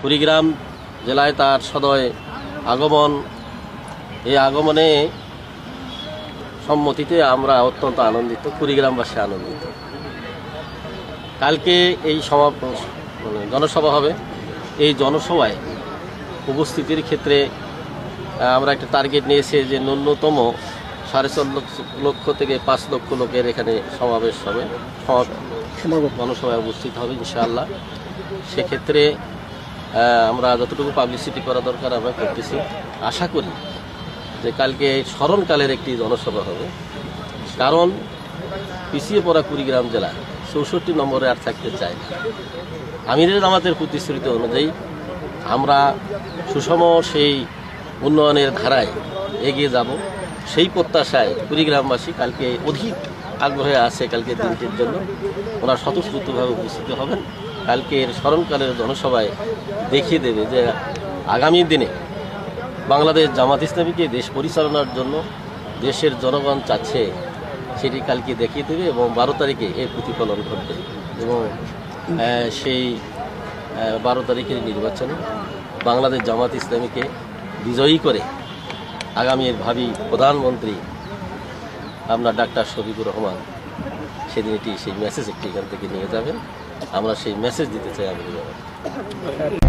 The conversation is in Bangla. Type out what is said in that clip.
কুড়িগ্রাম জেলায় তার সদয় আগমন। এই আগমনে সম্মতিতে আমরা অত্যন্ত আনন্দিত কুড়িগ্রামবাসী আনন্দিত। কালকে এই সভা মানে জনসভা হবে। এই জনসভায় উপস্থিতির ক্ষেত্রে আমরা একটা টার্গেট নিয়েছি যে ন্যূনতম সাড়ে চার লক্ষ থেকে পাঁচ লক্ষ লোকের এখানে সমাবেশ হবে। সমাবেশ জনসভায় উপস্থিত হবে ইনশাআল্লাহ। সেক্ষেত্রে আমরা যতটুকু পাবলিসিটি করা দরকার আমরা করতেছি। আশা করি যে কালকে স্মরণকালের একটি জনসভা হবে। কারণ পিছিয়ে পড়া কুড়িগ্রাম জেলা চৌষট্টি নম্বরে আর থাকতে চায় না। আমিরের আমাদের প্রতিশ্রুতি অনুযায়ী আমরা সুষম সেই উন্নয়নের ধারায় এগিয়ে যাব। সেই প্রত্যাশায় কুড়িগ্রামবাসী কালকে অধিক আগ্রহে আছে কালকে দিনটির জন্য। ওনারা স্বতঃস্ফূর্তভাবে উপস্থিত হবেন। কালকের স্মরণকালের জনসভায় দেখিয়ে দেবে যে আগামী দিনে বাংলাদেশ জামাত ইসলামীকে দেশ পরিচালনার জন্য দেশের জনগণ চাচ্ছে, সেটি কালকে দেখিয়ে দেবে এবং বারো তারিখে এর প্রতিফলন ঘটবে এবং সেই বারো তারিখের নির্বাচনে বাংলাদেশ জামাত ইসলামীকে বিজয়ী করে আগামীর ভাবি প্রধানমন্ত্রী আপনার ডাক্তার শফিকুর রহমান সেদিন এটি সেই মেসেজ একটি এখান থেকে নিয়ে যাবেন। আমরা সেই মেসেজ দিতে চাই আমি